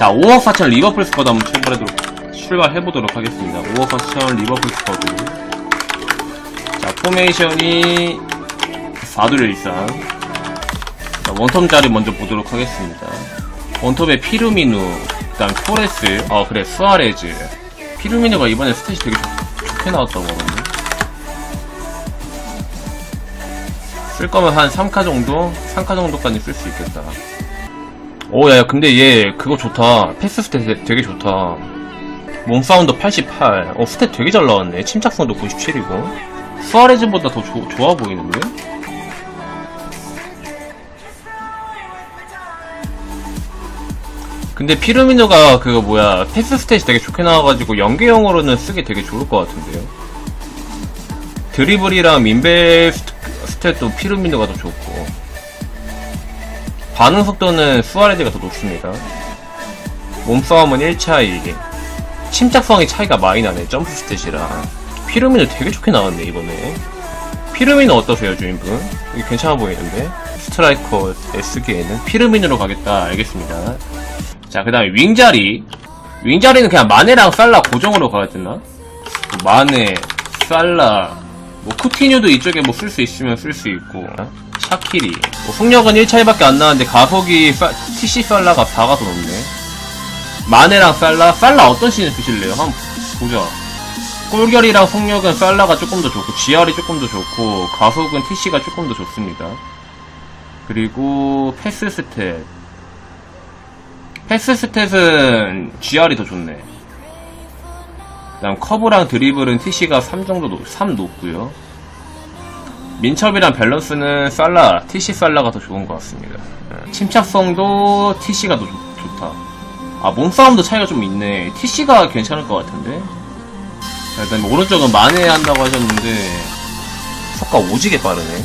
자, 5억 4천 리버풀 스쿼드 한번 출발해보도록, 출발해보도록 하겠습니다. 5억 4천 리버풀 스쿼드. 자, 포메이션이 4두레이상. 자, 원톱 자리 먼저 보도록 하겠습니다. 원톱에 피루미누, 그 다음 토레스, 어, 그래, 수아레즈. 피루미누가 이번에 스탯이 되게 좋, 좋게 나왔다고 하거든요. 쓸 거면 한 3카 정도? 3카 정도까지 쓸 수 있겠다. 오, 야, 야, 근데 얘, 그거 좋다. 패스 스탯 되게, 좋다. 몸사운드 88. 어, 스탯 되게 잘 나왔네. 침착성도 97이고. 수아레즈보다 더 조- 좋아 보이는데? 근데 피르미노가 그거 뭐야, 패스 스탯이 되게 좋게 나와가지고 연계형으로는 쓰기 되게 좋을 것 같은데요? 드리블이랑 민벨 스탯- 스탯도 피르미노가 더 좋고. 반응 속도는 수아레즈가 더 높습니다. 몸싸움은 1차이. 침착성이 차이가 많이 나네, 점프 스탯이랑. 피르미노 되게 좋게 나왔네, 이번에. 피르미노 어떠세요, 주인분? 이게 괜찮아 보이는데? 스트라이커 S기에는 피르미노로 가겠다, 알겠습니다. 자, 그 다음에 윙자리. 윙자리는 그냥 마네랑 살라 고정으로 가야 되나? 뭐 마네, 살라, 뭐 쿠티뉴도 이쪽에 뭐 쓸 수 있으면 쓸 수 있고 샤키리. 뭐 속력은 1차이밖에 안 나왔는데 가속이 사- TC 살라가 4가 더 높네. 마네랑 살라? 살라 어떤 씬을 쓰실래요? 한번 보자. 꿀결이랑 속력은 살라가 조금 더 좋고 GR이 조금 더 좋고 가속은 TC가 조금 더 좋습니다. 그리고 패스 스탯. 패스 스탯은 GR이 더 좋네. 그다음 커브랑 드리블은 TC가 3 정도 높, 3 높고요. 민첩이랑 밸런스는 살라, TC 살라가 더 좋은 것 같습니다. 예, 침착성도 TC가 더 좋, 좋다. 아 몸싸움도 차이가 좀 있네. TC가 괜찮을 것 같은데. 자, 그다음에 오른쪽은 만회 한다고 하셨는데 속가 오지게 빠르네.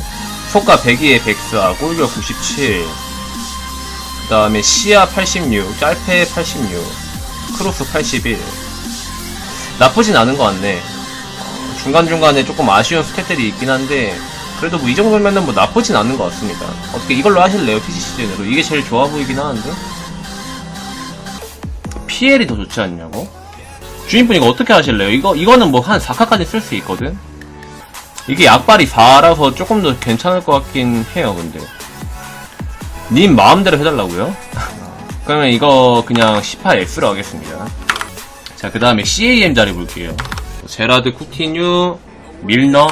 속가 102에 백스아, 골격 97. 그 다음에 시야 86, 짤페 86, 크로스 81. 나쁘진 않은 것 같네. 어, 중간중간에 조금 아쉬운 스탯들이 있긴 한데, 그래도 뭐 이 정도면은 뭐 나쁘진 않은 것 같습니다. 어떻게 이걸로 하실래요? PC 시즌으로. 이게 제일 좋아 보이긴 하는데? PL이 더 좋지 않냐고? 주인분 이거 어떻게 하실래요? 이거, 이거는 뭐 한 4카까지 쓸 수 있거든? 이게 약발이 4라서 조금 더 괜찮을 것 같긴 해요, 근데. 님 마음대로 해달라고요? 그러면 이거 그냥 18X로 하겠습니다. 자, 그 다음에 CAM 자리 볼게요. 제라드, 쿠티뉴, 밀러.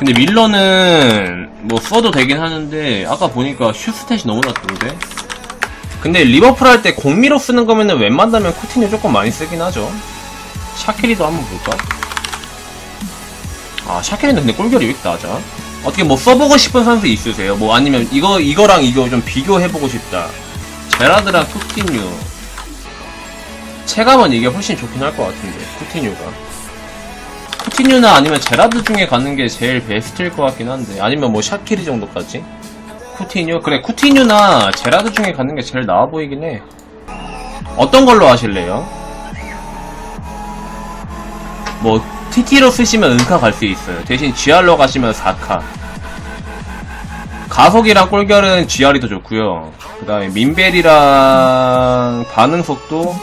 근데 밀러는 뭐 써도 되긴 하는데 아까 보니까 슛 스탯이 너무 낮던데. 근데 리버풀 할 때 공미로 쓰는 거면은 웬만하면 쿠티뉴 조금 많이 쓰긴 하죠. 샤키리도 한번 볼까? 아, 샤키리는 근데 꿀결이 왜 이렇게 낮아? 어떻게 뭐 써보고 싶은 선수 있으세요? 뭐 아니면 이거 이거랑 이거 좀 비교해보고 싶다. 제라드랑 쿠티뉴. 체감은 이게 훨씬 좋긴 할 것 같은데 쿠티뉴가 쿠티뉴나 아니면 제라드 중에 가는 게 제일 베스트일 것 같긴 한데 아니면 뭐 샤키리 정도까지? 쿠티뉴 그래 쿠티뉴나 제라드 중에 가는 게 제일 나아 보이긴 해. 어떤 걸로 하실래요? 뭐 TT로 쓰시면 은카 갈 수 있어요. 대신 GR로 가시면 4카. 가속이랑 꿀결은 GR이 더 좋고요. 그 다음에 민벨이랑 반응 속도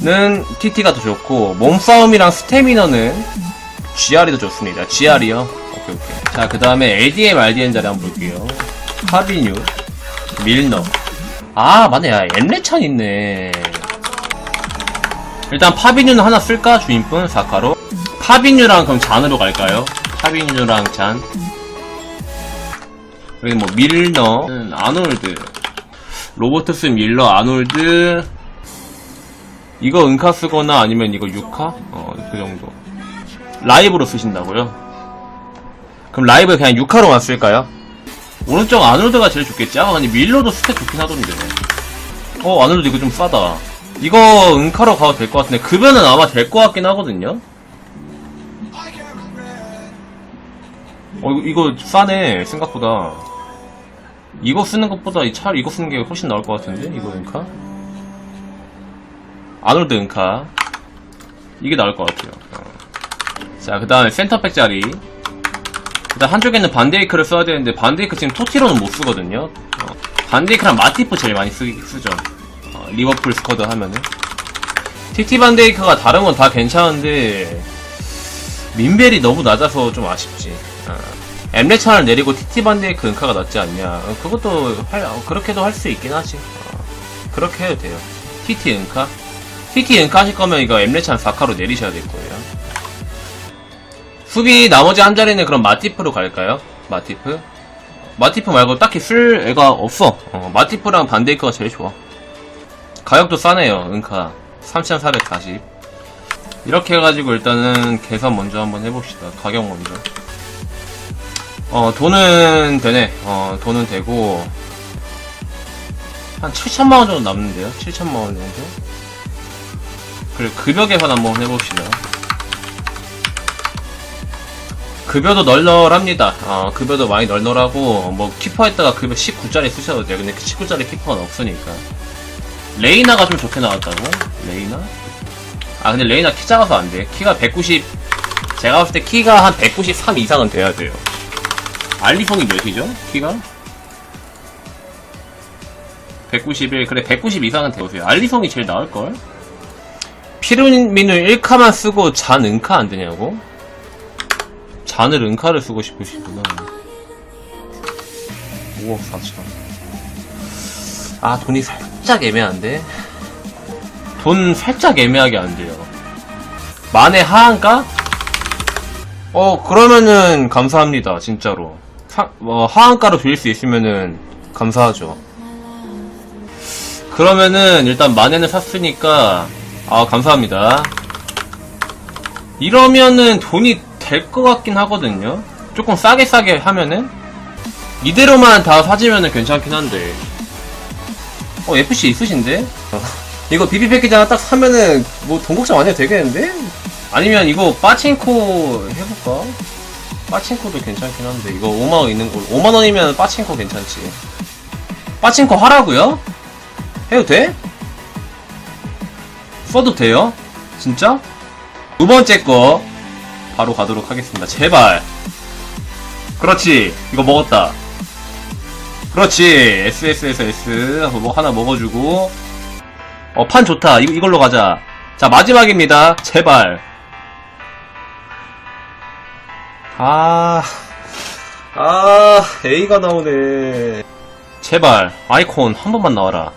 는 TT가 더 좋고 몸싸움이랑 스태미너는 GR이 더 좋습니다. GR이요? 오케이 오케이. 자, 그 다음에 ADM, RDM 자리 한번 볼게요. 파비뉴, 밀너. 아, 맞네. 야, 엠레찬 있네. 일단 파비뉴는 하나 쓸까? 주인분? 사카로. 파비뉴랑 그럼 잔으로 갈까요? 파비뉴랑 잔. 그리고 뭐 밀너, 는 아놀드. 로버트스, 밀러, 아놀드, 이거 은카 쓰거나 아니면 이거 6카? 어, 그 정도. 라이브로 쓰신다고요? 그럼 라이브에 그냥 6카로만 쓸까요? 오른쪽 아놀드가 제일 좋겠지? 아, 근데 밀러도 스탯 좋긴 하던데. 어, 아놀드 이거 좀 싸다. 이거 은카로 가도 될 것 같은데, 급여는 아마 될 것 같긴 하거든요? 어, 이거, 이거 싸네, 생각보다. 이거 쓰는 것보다 이 차라리 이거 쓰는 게 훨씬 나을 것 같은데? 이거 은카? 아놀드 은카 이게 나을 것 같아요 어. 자그 다음에 센터백 자리 그 다음 한쪽에는 반데이크를 써야 되는데 반데이크 지금 토티로는 못 쓰거든요 어. 반데이크랑 마티프 제일 많이 쓰, 쓰죠 어, 리버풀 스쿼드 하면은. 티티 반데이크가 다른 건 다 괜찮은데, 민벨이 너무 낮아서 좀 아쉽지. 어. 엠레찬을 내리고 티티 반데이크 은카가 낫지 않냐. 어, 그것도 할, 어, 그렇게도 할 수 있긴 하지. 어, 그렇게 해도 돼요. TT 은카? 은카 하실 거면 이거 엠레찬 4카로 내리셔야 될 거예요. 수비 나머지 한 자리는 그럼 마티프로 갈까요? 마티프? 마티프 말고 딱히 쓸 애가 없어. 어, 마티프랑 반데이크가 제일 좋아. 가격도 싸네요, 은카. 3,440. 이렇게 해가지고 일단은 계산 먼저 한번 해봅시다. 가격 먼저. 어, 돈은 되네. 어, 돈은 되고. 한 7천만원 정도 남는데요? 7천만원 정도? 그리고 급여 계산 한번 해봅시다. 급여도 널널합니다. 어, 급여도 많이 널널하고, 뭐, 키퍼 했다가 급여 19짜리 쓰셔도 돼요. 근데 그 19짜리 키퍼는 없으니까. 레이나가 좀 좋게 나왔다고? 레이나? 아, 근데 레이나 키 작아서 안 돼. 키가 190, 제가 봤을 때 키가 한 193 이상은 돼야 돼요. 알리송이 몇이죠? 키가? 191, 그래, 190 이상은 되보세요. 알리송이 제일 나을걸? 피르민을 1카만 쓰고 잔 은카 안 되냐고? 잔을 은카를 쓰고 싶으시구나. 5억 4천. 아, 돈이 살짝 애매한데? 돈 살짝 애매하게 안 돼요. 만에 하한가? 어, 그러면은 감사합니다, 진짜로. 사- 어, 하한가로 빌릴 수 있으면은 감사하죠. 그러면은 일단 만에는 샀으니까 아 감사합니다. 이러면은 돈이 될 것 같긴 하거든요. 조금 싸게 싸게 하면은 이대로만 다 사지면은 괜찮긴 한데. 어 FC 있으신데? 어, 이거 비비 패키지 하나 딱 사면은 뭐돈 걱정 안 해도 되겠는데? 아니면 이거 빠친코 해볼까? 빠친코도 괜찮긴 한데 이거 5만원 있는 거 5만원이면 빠친코 괜찮지 빠친코 하라고요? 해도 돼? 써도 돼요? 진짜? 두 번째 거 바로 가도록 하겠습니다. 제발. 그렇지. 이거 먹었다. 그렇지. SS에서 S. 뭐 하나 먹어주고. 어 판 좋다. 이, 이걸로 가자. 자 마지막입니다. 제발. 아, 아, A가 나오네. 제발, 아이콘 한 번만 나와라.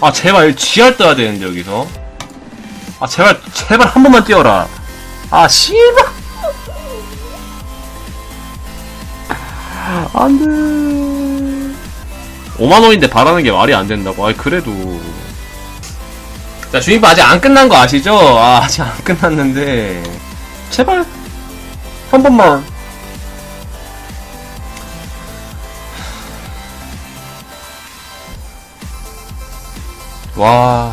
아, 제발, GR 떠야 되는데, 여기서. 아, 제발, 제발 한 번만 뛰어라. 아, 씨발! 안 돼. 5만원인데 바라는 게 말이 안 된다고. 아이, 그래도. 자, 주인분 아직 안 끝난 거 아시죠? 아, 아직 안 끝났는데. 제발. 한 번만. 와.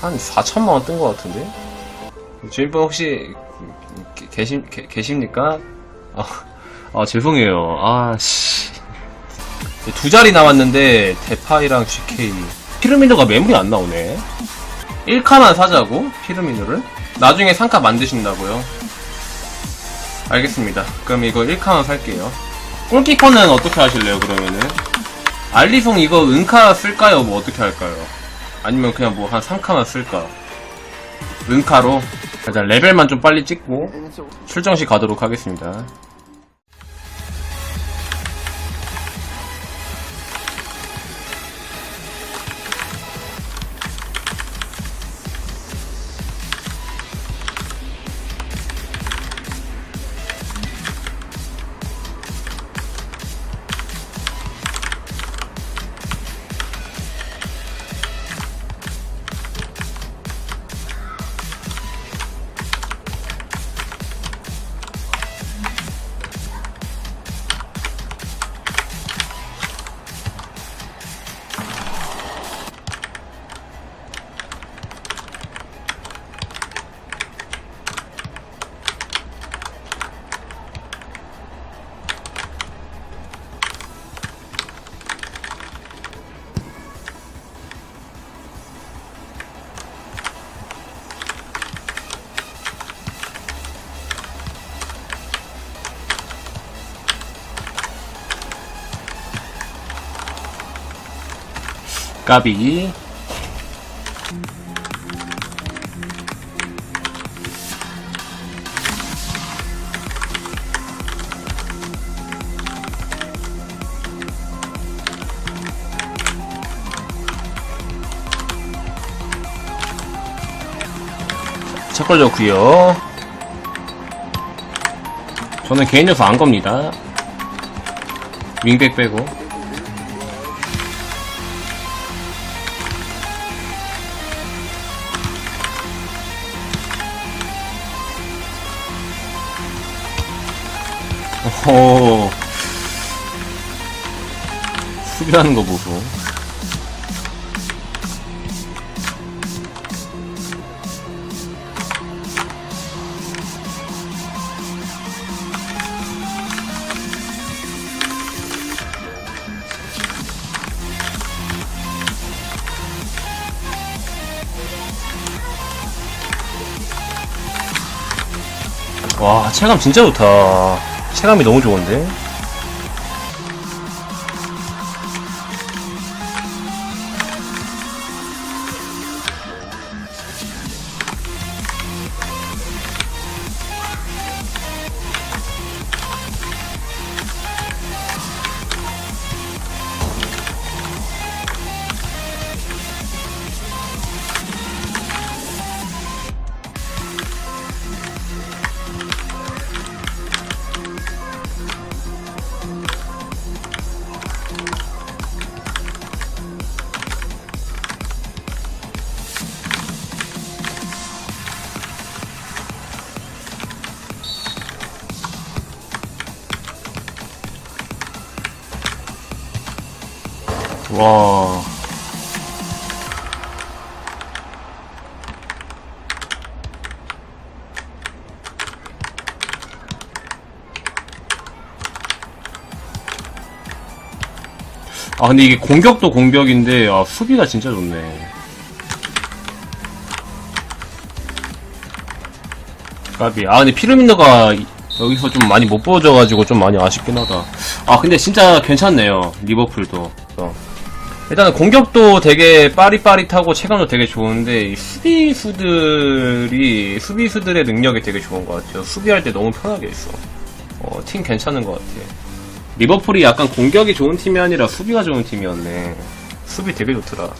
한 4천만 원 뜬 것 같은데? 주인 분 혹시, 게- 계십, 계, 계십니까? 아, 아, 죄송해요. 아, 씨. 두 자리 나왔는데, 대파이랑 GK. 피르미노가 매물이 안 나오네. 1카만 사자고, 피르미노를? 나중에 3카 만드신다고요? 알겠습니다. 그럼 이거 1카만 살게요. 골키퍼는 어떻게 하실래요, 그러면은? 알리송 이거 은카 쓸까요? 뭐 어떻게 할까요? 아니면 그냥 뭐 한 3카만 쓸까? 은카로? 자, 레벨만 좀 빨리 찍고, 출정시 가도록 하겠습니다. 까비. 첫 걸렸고요 저는 개인 요소 안 겁니다. 윙백 빼고. 오. 수비하는 거 보소. 와, 체감 진짜 좋다. 체감이 너무 좋은데? 와. 아, 근데 이게 공격도 공격인데, 아, 수비가 진짜 좋네. 까비. 아, 근데 피르미너가 이- 여기서 좀 많이 못 보여줘가지고 좀 많이 아쉽긴 하다. 아, 근데 진짜 괜찮네요. 리버풀도. 어. 일단 공격도 되게 빠릿빠릿하고 체감도 되게 좋은데 이 수비수들이 수비수들의 능력이 되게 좋은 것 같아요. 수비할 때 너무 편하게 있어. 어, 팀 괜찮은 것 같아. 리버풀이 약간 공격이 좋은 팀이 아니라 수비가 좋은 팀이었네. 수비 되게 좋더라.